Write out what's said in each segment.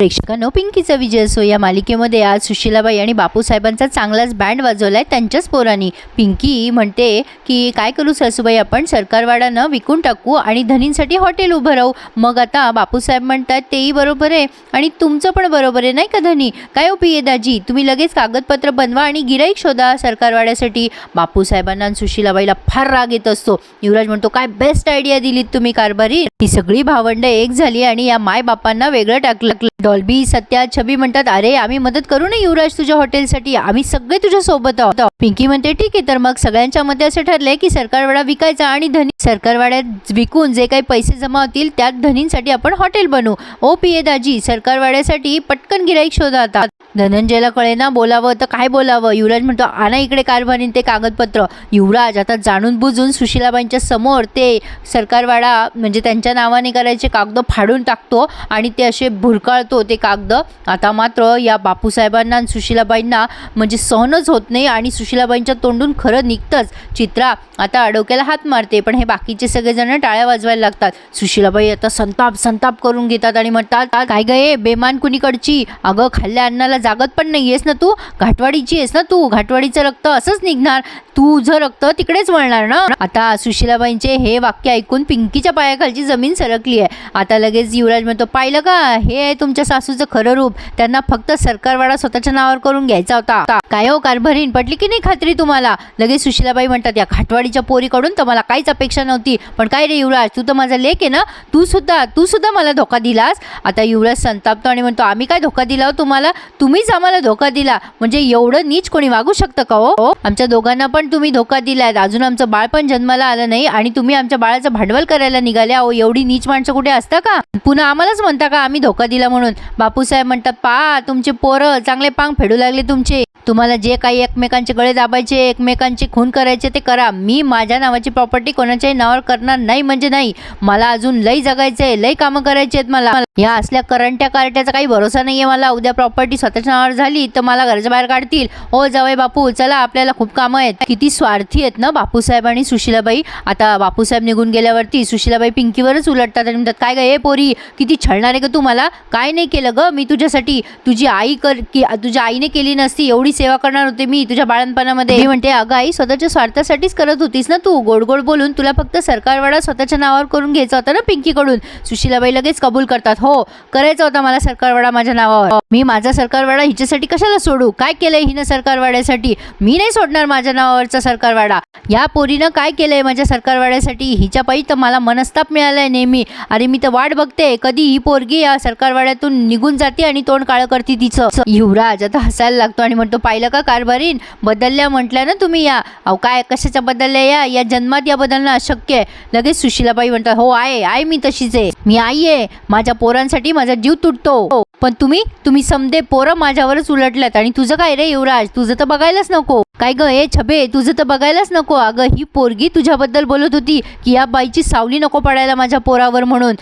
प्रेक्षकांनो पिंकीचा विजय असो या मालिकेमध्ये आज सुशीलाबाई आणि बापूसाहेबांचा चांगलाच बँड वाजवलाय त्यांच्याच पोरांनी. पिंकी म्हणते की काय करू सासूबाई आपण सरकारवाडानं विकून टाकू आणि धनींसाठी हॉटेल उभं राहू. मग आता बापूसाहेब म्हणतात तेही बरोबर आहे आणि तुमचं पण बरोबर आहे नाही का धनी? काय हो पिये दाजी? तुम्ही लगेच कागदपत्र बनवा आणि गिराईक शोधा सरकारवाड्यासाठी. बापूसाहेबांना आणि सुशीलाबाईला फार राग येत असतो. युवराज म्हणतो काय बेस्ट आयडिया दिलीत तुम्ही कारभारी? ही सगळी भावंड एक झाली आणि या माय बापांना वेगळं टाकलं. डॉल्बी सत्या छबी म्हणतात अरे आम्ही मदत करू ना युवराज तुझ्या हॉटेलसाठी? आम्ही सगळे तुझ्या सोबत आहोत. पिंकी म्हणते ठीक आहे. तर मग सगळ्यांच्या मते असं ठरलंय की सरकारवाडा विकायचा आणि धनी सरकारवाड्यात विकून जे काही पैसे जमा होतील त्यात धनींसाठी आपण हॉटेल बनवू ओ पिये दाजी सरकारवाड्यासाठी पटकन गिराईक शोधा आता धनंजयला कळेना बोलावं तर काय बोलावं? युवराज म्हणतो आणा इकडे कारभारीन ते कागदपत्र. युवराज आता जाणून बुजून सुशीलाबाईंच्या समोर ते सरकारवाडा म्हणजे त्यांच्या नावाने करायचे कागद फाडून टाकतो आणि ते असे भुरकाळतो. ते कागद. आता मात्र या बापूसाहेबांना आणि सुशीलाबाईंना म्हणजे सहनच होत नाही आणि सुशीलाबाईंच्या तोंडून खरं निघतंच. चित्रा आता अडोक्याला हात मारते पण हे बाकीचे सगळेजण टाळ्या वाजवायला लागतात. सुशीलाबाई आता संताप संताप करून घेतात आणि म्हणतात काय गये बेमान कुणीकडची? अगं खाल्ल्या अन्नाला जागत पण नाही आहेस ना तू? घाटवाडीची आहेस ना तू? घाटवाडीचं रक्त असंच निघणार. तुझं रक्त तिकडेच वळणार ना? आता सुशीलाबाईंचे हे वाक्य ऐकून पिंकीच्या पायाखालची जमीन सरकली आहे. आता लगेच युवराज म्हणतो पाहिलं का? हे आहे तुमच्या सासूचं खरं रूप. त्यांना फक्त सरकारवाडा स्वतःच्या नावावर करून घ्यायचा होता. काय हो कारभारीन पटली की नाही खात्री तुम्हाला? लगेच सुशीलाबाई म्हणतात या खाटवाडीच्या पोरीकडून तर मला काहीच अपेक्षा नव्हती. पण काय रे युवराज तू तर माझा लेख आहे ना? तू सुद्धा तू सुद्धा मला धोका दिलास? आता युवराज संतापतो आणि म्हणतो आम्ही काय धोका दिला हो तुम्हाला? तुम्हीच आम्हाला धोका दिला. म्हणजे एवढं नीच कोणी वागू शकतं का हो? आमच्या दोघांना पण तुम्ही धोका दिलायत अजून आमचं बाळ पण जन्माला आलं नाही आणि तुम्ही आमच्या बाळाचं भांडवल करायला निघाले अहो एवढी नीच माणसं कुठे असता का? पुन्हा आम्हालाच म्हणता का आम्ही धोका दिला म्हणून? बापूसाहेब म्हणतात पा तुमचे पोरं चांगले पांग फेडू लागले तुमचे. तुम्हाला जे काही एकमेकांचे गळे दाबायचे एकमेकांचे खून करायचे ते करा. मी माझ्या नावाची प्रॉपर्टी कोणाच्याही नावावर करणार नाही म्हणजे नाही. मला अजून लई जगायचं आहे लई कामं करायची आहेत मला. या असल्या करंट्या कार्ट्याचा काही भरोसा नाही आहे मला. उद्या प्रॉपर्टी स्वतःच्या नावावर झाली तर मला घराच्या बाहेर काढतील. ओ जावई बापू चला आपल्याला खूप कामं आहेत. किती स्वार्थी आहेत ना बापूसाहेब आणि सुशीलाबाई. आता बापूसाहेब निघून गेल्यावरती सुशीलाबाई पिंकीवरच उलटतात आणि म्हणतात काय ग ए पोरी किती छळणार आहे ग तू मला? काय नाही केलं ग मी तुझ्यासाठी? तुझी आई कर की तुझ्या आईने केली नसती एवढी सेवा करणार होते मी तुझ्या बाळणपणामध्ये मी म्हणते अगं आई स्वतःच्या स्वार्थासाठीच करत होतीस ना तू? गोड गोड बोलून तुला फक्त सरकारवाडा स्वतःच्या नावावर करून घ्यायचा होता ना पिंकीकडून. सुशीलाबाई लगेच कबूल करतात हो करायचा होता मला सरकारवाडा माझ्या नावावर. मी माझा सरकारवाडा हिच्यासाठी कशाला सोडू? काय केलंय हिनं सरकारवाड्यासाठी? मी नाही सोडणार माझ्या नावावर. नावावरचा सरकारवाडा. या पोरीनं काय केलंय माझ्या सरकारवाड्यासाठी? हिच्या पायी तर मला मनस्ताप मिळालाय नेहमी. अरे मी तर वाट बघते. कधी ही पोरगी या सरकारवाड्यातून निघून जाते आणि तोंड काळं करते तिचं? युवराज आता हसायला लागतो आणि म्हणतो पाहिलं का कारभारीन? बदलल्या म्हटल्या ना तुम्ही या. अहो काय? कशाच्या बदलल्या या? या जन्मात या बदलणं अशक्य आहे. लगेच सुशीलाबाई म्हणतात हो आहे. आहे मी तशीच आहे. मी आई आहे. माझ्या पोरांसाठी माझा जीव तुटतो. हो, पण तुम्ही? तुम्ही समदे पोरं माझ्यावरच उलटल्यात. आणि तुझं काय रे युवराज? तुझं तर बघायलाच नको. काय ग ए छबे तुझं तर बघायलाच नको. अगं ही पोरगी तुझ्याबद्दल बोलत होती की या बाईची सावली नको पडायला माझ्या पोरावर म्हणून.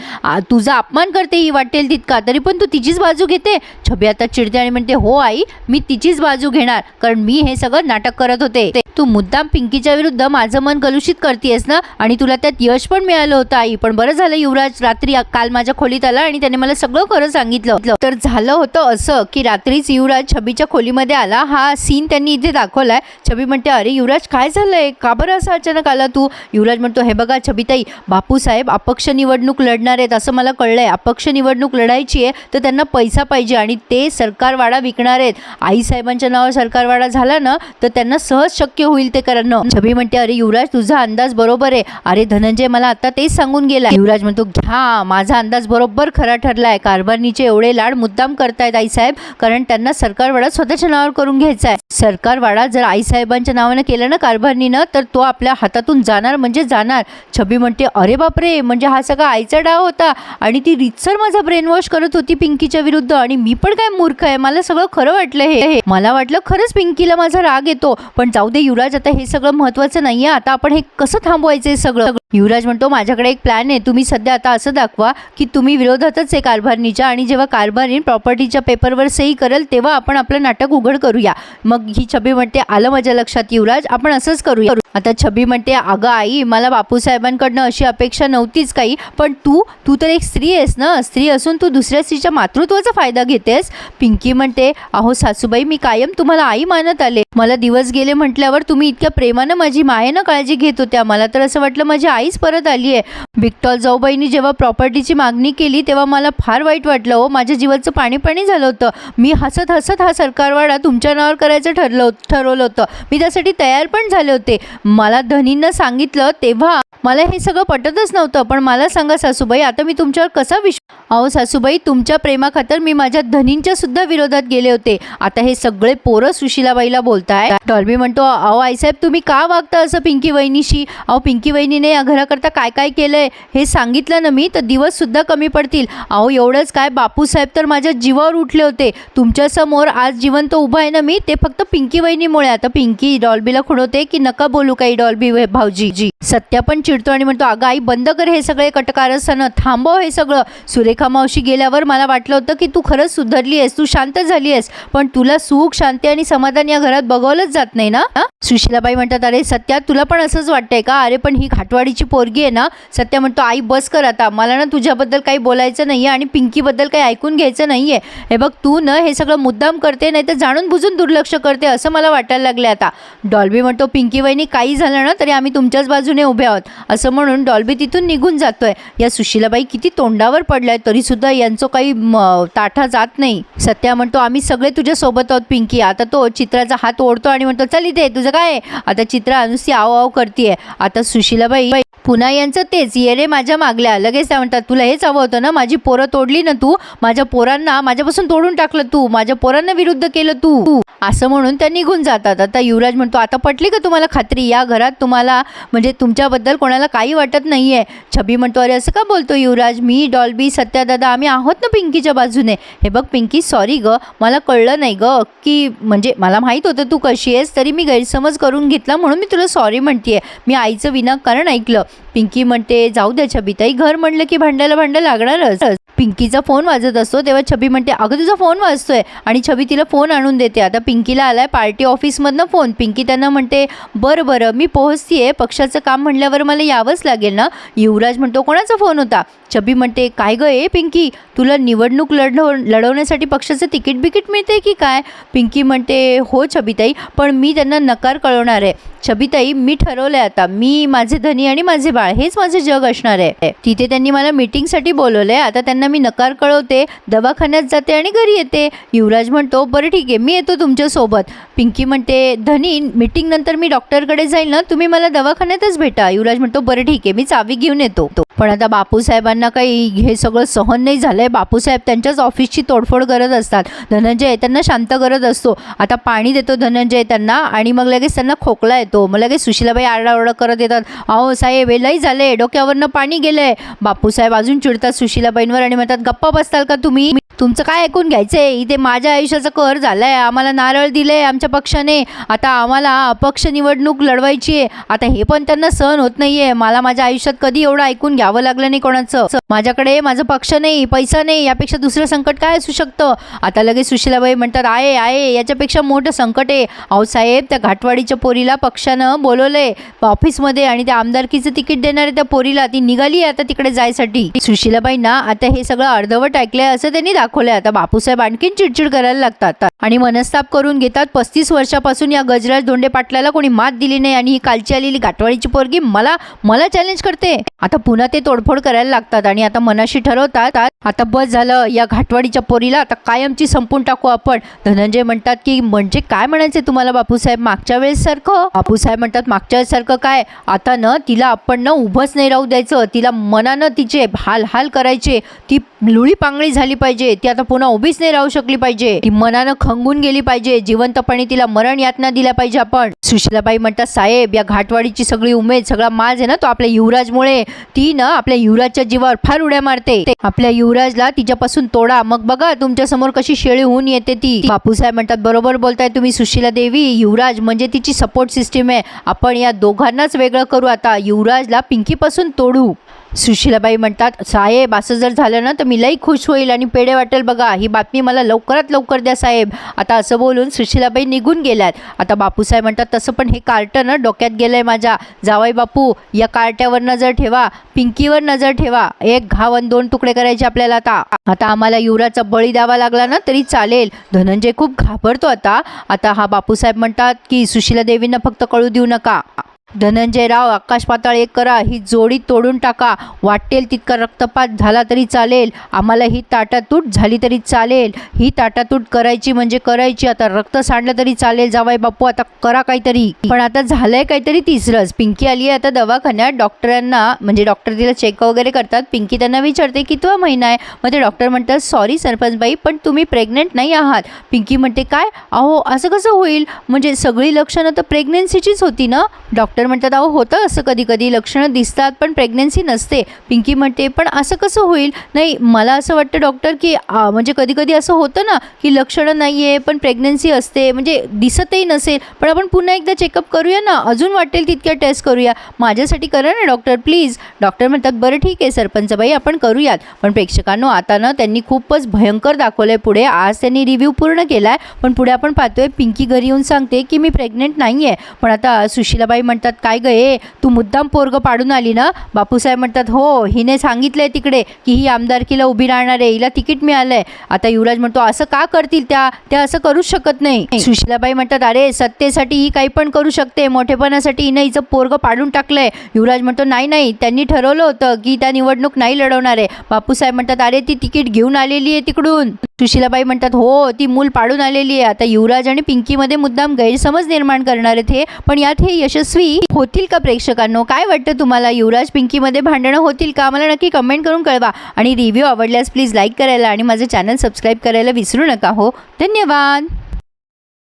तुझा अपमान करते ही वाटेल तितका तरी पण तू तिचीच बाजू घेते. छबे आता चिडते आणि म्हणते हो आई मी तिचीच बाजू घेणार कारण मी हे सगळं नाटक करत होते. तू मुद्दाम पिंकीच्या विरुद्ध माझं मन कलुषित करतेस ना आणि तुला त्यात यश पण मिळालं होतं आई. पण बरं झालं युवराज रात्री काल माझ्या खोलीत आला आणि त्याने मला सगळं खरं सांगितलं. तर झालं होतं असं की रात्रीच युवराज छबीच्या खोलीमध्ये आला. हा सीन त्यांनी इथे दाखवलाय. छबी म्हणते अरे युवराज काय झालंय? का बरं असं अचानक आला तू? युवराज म्हणतो हे बघा छबीताई बापूसाहेब अपक्ष निवडणूक लढणार आहेत असं मला कळलंय. अपक्ष निवडणूक लढायची आहे तर त्यांना पैसा पाहिजे आणि ते सरकारवाडा विकणार आहेत. आईसाहेबांच्या नावावर सरकारवाडा झाला ना तर त्यांना सहज शक्य होईल ते करणं. छबी म्हणते अरे युवराज तुझा अंदाज बरोबर आहे. अरे धनंजय मला आता तेच सांगून गेला युवराज म्हणतो घ्या माझा अंदाज बरोबर खरा ठरलाय. कारभारणीचे एवढे लाड मुद्दाम करतायत आईसाहेब कारण त्यांना सरकारवाडा स्वतःच्या नावावर करून घ्यायचा आहे. सरकारवाडा जर आईसाहेबांच्या नावानं केलं ना कारभारणीनं तर तो आपल्या हातातून जाणार म्हणजे जाणार. छबी म्हणते अरे बापरे म्हणजे हा सगळा आईचा डाव होता. आणि ती रितसर माझा ब्रेनवॉश करत होती पिंकीच्या विरुद्ध. आणि मी पण काय मूर्ख आहे? मला सगळं खरं वाटलं हे. हे. मला वाटलं खरंच पिंकीला माझा राग येतो. पण जाऊ दे युवराज आता हे सगळं महत्वाचं आहे आता आपण हे कसं थांबवायचं सगळं? युवराज म्हणतो माझ्याकडे एक प्लॅन आहे. तुम्ही सध्या आता असं दाखवा की तुम्ही विरोधातच आहे कारभारणीच्या आणि जेव्हा कारभारी प्रॉपर्टीच्या पेपरवर सही करेल तेव्हा आपण आपलं नाटक उघड करूया. मग ही छबी म्हणते आलं माझ्या लक्षात युवराज आपण असंच करूया. आता छबी म्हणते अगं आई मला बापूसाहेबांकडनं अशी अपेक्षा नव्हतीच काही पण तू तू तर एक स्त्री आहेस ना? स्त्री असून तू दुसऱ्या स्त्रीच्या मातृत्वाचा फायदा घेतेस. पिंकी म्हणते अहो सासूबाई मी कायम तुम्हाला आई मानत आले. मला दिवस गेले म्हटल्यावर तुम्ही इतक्या प्रेमानं माझी मायेनं काळजी घेत होत्या. मला तर असं वाटलं माझी आईच परत आली आहे. बिकटॉल जाऊबाईंनी जेव्हा प्रॉपर्टीची मागणी केली तेव्हा मला फार वाईट वाटलं हो. माझ्या जीवाचं पाणी पाणी झालं होतं. मी हसत हसत हा सरकारवाडा तुमच्या नावावर करायचं ठरलं ठरवलं होतं. मी त्यासाठी तयार पण झाले होते. मला धनींना सांगितलं तेव्हा मला हे सगळं पटतच नव्हतं पण मला सांगा सासूबाई आता मी तुमच्यावर कसा विश्वास अहो सासूबाई तुमच्या प्रेमाखातर मी माझ्या धनींच्या सुद्धा विरोधात गेले होते. आता हे सगळे पोरं सुशिलाबाईला बोलताय. डॉल्बी म्हणतो अहो आईसाहेब तुम्ही का वागता असं पिंकी वहिनीशी? अहो पिंकी वहिनीने या घराकरता काय काय केलंय? हे सांगितलं ना मी तर दिवस सुद्धा कमी पडतील. अहो एवढंच काय बापूसाहेब तर माझ्या जीवावर उठले होते. तुमच्यासमोर आज जिवंत उभा आहे ना मी ते फक्त पिंकी वहिनीमुळे. आता पिंकी डॉल्बीला खुणवते की नका बोलू काही डॉल्बी भाऊजी. जी सत्या पण चिडतो आणि म्हणतो अगं आई बंद कर हे सगळे कटकारस्थानं थांबव हे सगळं. सुरेखा मावशी गेल्यावर मला वाटलं होतं की तू खरंच सुधारली आहेस तू शांत झाली आहेस पण तुला सुख शांती आणि समाधान या घरात बघवलंच जात नाही ना? सुशिलाबाई म्हणतात अरे सत्या तुला पण असंच वाटतंय का? अरे पण ही घाटवाडीची पोरगी आहे ना? सत्या म्हणतो आई बस कर आता. मला ना तुझ्याबद्दल काही बोलायचं नाही आहे आणि पिंकीबद्दल काही ऐकून घ्यायचं नाही आहे हे बघ तू न हे सगळं मुद्दाम करते नाही तर जाणून बुजून दुर्लक्ष करते असं मला वाटायला लागलं आता. डॉल्बी म्हणतो पिंकी वहिनी काही झालं ना तरी आम्ही तुमच्याच बाजूने उभे आहोत. असं म्हणून डॉल्बी तिथून निघून जातोय. या सुशिलाबाई किती तोंडावर पडलाय तरीसुद्धा यांचं काही ताठा जात नाही. सत्या म्हणतो आम्ही सगळे तुझ्यासोबत आहोत पिंकी. आता तो चित्राचा हात ओढतो आणि म्हणतो चल इथे तुझं काय आता चित्रा अनुसी आव आव करतीये. आता सुशिलाबाई पुन्हा यांचं तेच. ये रे माझ्या मागल्या. लगेच त्या म्हणतात तुला हेच हवं होतं ना? माझी पोरं तोडली ना तू? माझ्या पोरांना माझ्यापासून तोडून टाकलं तू? माझ्या पोरांना विरुद्ध केलं तू? असं म्हणून त्या निघून जातात. आता युवराज म्हणतो आता पटली का तुम्हाला खात्री? या घरात तुम्हाला म्हणजे तुमच्याबद्दल कोणाला काही वाटत नाही आहे छबी म्हणतो अरे असं का बोलतो युवराज? मी डॉल्बी सत्यादादा आम्ही आहोत ना पिंकीच्या बाजूने. हे बघ पिंकी सॉरी ग. मला कळलं नाही ग की म्हणजे मला माहीत होतं तू कशी आहेस तरी मी गैरसमज करून घेतला म्हणून मी तुला सॉरी म्हणतेय. मी आईचं विनाकारण ऐकलं. पिंकी म्हणते जाऊ द्या छबीताई घर म्हणलं की भांड्याला भांडं लागणारच. पिंकीचा फोन वाजत असतो तेव्हा छबी म्हणते अगं तुझा फोन वाजतोय. आणि छबी तिला फोन आणून देते. आता पिंकीला आलाय पार्टी ऑफिसमधनं फोन. पिंकी त्यांना म्हणते बरं बरं मी पोहोचतीये. पक्षाचं काम म्हणल्यावर मला यावंच लागेल ना? युवराज म्हणतो कोणाचा फोन होता? छबी म्हणते काय गं ए पिंकी तुला निवडणूक लढव लढवण्यासाठी पक्षाचं तिकीट बिकीट मिळते की काय? पिंकी म्हणते हो छबीताई पण मी त्यांना नकार कळवणार आहे. छबीताई मी ठरवलंय आता. मी माझे धनी आणि माझे बाळ हेच माझे जग असणार आहे. तिथे त्यांनी मला मीटिंगसाठी बोलवलंय. आता त्यांना मी नकार कळवते दवाखान्यात जाते आणि घरी येते. युवराज म्हणतो बरं ठीक आहे मी येतो तुमच्यासोबत. पिंकी म्हणते धनी मीटिंग नंतर मी डॉक्टरकडे जाईल ना तुम्ही मला दवाखान्यातच भेटा. युवराज म्हणतो बरं ठीक आहे मी चावी घेऊन येतो. पण आता बापूसाहेबांना काही हे सगळं सहन नाही झालंय. बापूसाहेब त्यांच्याच ऑफिसची तोडफोड करत असतात. धनंजय त्यांना शांत करत असतो. आता पाणी देतो धनंजय त्यांना आणि मग लगेच त्यांना खोकला येतो. मग लगेच सुशीलाबाई आरडाओरडा करत येतात. अहो साहेब हे लई झाले डोक्यावरनं पाणी गेलंय. बापूसाहेब अजून चिडतात सुशीलाबाईंवर आणि म्हणतात गप्पा बसताल का तुम्ही? तुमचं काय ऐकून घ्यायचं आहे इथे माझ्या आयुष्याचा कर झालाय. आम्हाला नारळ दिलं आहे आमच्या पक्षाने. आता आम्हाला अपक्ष निवडणूक लढवायची आहे. आता हे पण त्यांना सहन होत नाहीये. मला माझ्या आयुष्यात कधी एवढं ऐकून घ्यावं लागलं नाही कोणाचं. माझ्याकडे माझं पक्ष नाही पैसा नाही यापेक्षा दुसरं संकट काय असू शकतं? आता लगेच सुशीलाबाई म्हणतात आहे आहे याच्यापेक्षा मोठं संकट आहे. अहो साहेब त्या घाटवाडीच्या पोरीला पक्षानं बोलवलंय. ऑफिसमध्ये आणि त्या आमदारकीचं तिकीट देणारे त्या पोरीला ती निघाली आता तिकडे जायसाठी. सुशीलाबाईंना आता हे सगळं अर्धवट ऐकलंय असं त्यांनी दाखवलंय आता बापूसाहेब आणखीन चिडचिड करायला लागतात. आणि मनस्ताप करून घेतात. पस्तीस वर्षापासून या गजराज धोंडे पाटलाला कोणी मात दिली नाही आणि ही कालची आलेली घाटवाडीची पोरगी मला मला चॅलेंज करते. आता पुन्हा ते तोडफोड करायला लागतात आणि आता मनाशी ठरवतात आता बस झालं या घाटवाडीच्या पोरीला आता कायमची संपून टाकू आपण. धनंजय म्हणतात की म्हणजे काय म्हणायचं तुम्हाला बापूसाहेब मागच्या वेळेस सारखं बापूसाहेब म्हणतात मागच्या वेळेस सारखं काय? आता न तिला आपण न उभंच नाही राहू द्यायचं. तिला मनानं तिचे हाल हाल करायचे. ती लुळी पांगळी झाली पाहिजे. ती आता पुन्हा उभीच नाही राहू शकली पाहिजे. ती मनानं खंगून गेली पाहिजे. जिवंतपणे तिला मरण यातना दिल्या पाहिजे आपण. सुशीलाबाई म्हणतात साहेब या घाटवाडीची सगळी उमेद सगळा माज आहे ना तो आपल्या युवराजमुळे. ती ना आपल्या युवराजच्या जीवावर फार उड्या मारते. आपल्या युवराजला तिच्यापासून तोडा. मग बघा तुमच्यासमोर कशी शेळी होऊन येते ती. बापूसाहेब म्हणतात बरोबर बोलताय तुम्ही सुशीला देवी. युवराज म्हणजे तिची सपोर्ट सिस्टीम आहे. आपण या दोघांनाच वेगळं करू आता. युवराजला पिंकीपासून तोडू. सुशीलाबाई म्हणतात साहेब असं जर झालं ना तर मी लई खुश होईल आणि पेढे वाटेल बघा. ही बातमी मला लवकरात लवकर द्या साहेब. आता असं बोलून सुशीलाबाई निघून गेल्यात. आता बापूसाहेब म्हणतात तसं पण हे कार्ट ना डोक्यात गेलंय माझ्या. जावाई बापू या कार्ट्यावर नजर ठेवा. पिंकीवर नजर ठेवा. एक घाव आणि दोन तुकडे करायचे आपल्याला आता. आता आम्हाला युवराचा बळी द्यावा लागला ना तरी चालेल. धनंजय खूप घाबरतो आता. आता हा बापूसाहेब म्हणतात की सुशीला देवींना फक्त कळू देऊ नका. धनंजयराव आकाश पाताळ एक करा ही जोडी तोडून टाका. वाटेल तितका रक्तपात झाला तरी चालेल. आम्हाला ही ताटातूट झाली तरी चालेल. ही ताटातूट करायची म्हणजे करायची. आता रक्त सांडलं तरी चालेल. जावाय बापू आता करा काहीतरी. पण आता झालंय काहीतरी तिसरंच. पिंकी आली आहे आता दवाखान्यात. डॉक्टरांना म्हणजे डॉक्टर तिला चेक वगैरे करतात. पिंकी त्यांना विचारते कितवा महिना आहे. मग ते डॉक्टर म्हणतात सॉरी सरपंचबाई पण तुम्ही प्रेग्नेंट नाही आहात. पिंकी म्हणते काय? अहो असं कसं होईल? म्हणजे सगळी लक्षणं तर प्रेग्नेन्सीचीच होती ना? डॉक्टर म्हणतात अहो होतं असं कधी कधी लक्षणं दिसतात पण प्रेग्नन्सी नसते. पिंकी म्हणते पण असं कसं होईल? नाही मला असं वाटतं डॉक्टर की म्हणजे कधी कधी असं होतं ना की लक्षणं नाही आहे पण प्रेग्नन्सी असते. म्हणजे दिसतही नसेल. पण आपण पुन्हा एकदा चेकअप करूया ना. अजून वाटेल तितक्या टेस्ट करूया. माझ्यासाठी करा ना डॉक्टर प्लीज. डॉक्टर म्हणतात बरं ठीक आहे सरपंचबाई आपण करूयात. पण प्रेक्षकांनो आता ना त्यांनी खूपच भयंकर दाखवलं आहे पुढे. आज त्यांनी रिव्ह्यू पूर्ण केला आहे पण पुढे आपण पाहतोय पिंकी घरी येऊन सांगते की मी प्रेग्नेंट नाही आहे पण आता सुशीलाबाई म्हणतात काय ग तू मुद्दाम पोरग पाडून आली ना? बापूसाहेब म्हणतात हो हिने सांगितलंय तिकडे की ही आमदारकीला उभी राहणार आहे हिला तिकीट मिळालंय. आता युवराज म्हणतो असं का करतील त्या? त्या असं करूच शकत नाही. सुशीलाबाई म्हणतात अरे सत्तेसाठी ही काही पण करू शकते. मोठेपणासाठी हिनं हिचं पोरग पाडून टाकलंय. युवराज म्हणतो नाही नाही त्यांनी ठरवलं होतं की त्या निवडणूक नाही लढवणार आहे. बापूसाहेब म्हणतात अरे ती तिकीट घेऊन आलेली आहे तिकडून. सुशीलाबाई म्हणतात हो ती मूल पाडून आलेली आहे. आता युवराज आणि पिंकीमध्ये मुद्दाम गैरसमज निर्माण करणार आहेत हे. पण यात हे यशस्वी होतील का प्रेक्षकांनो? काय वाटतं तुम्हाला? युवराज पिंकीमध्ये भांडणं होतील का? मला नक्की कमेंट करून कळवा. आणि रिव्ह्यू आवडल्यास प्लीज लाईक करायला आणि माझं चॅनल सबस्क्राईब करायला विसरू नका हो? धन्यवाद!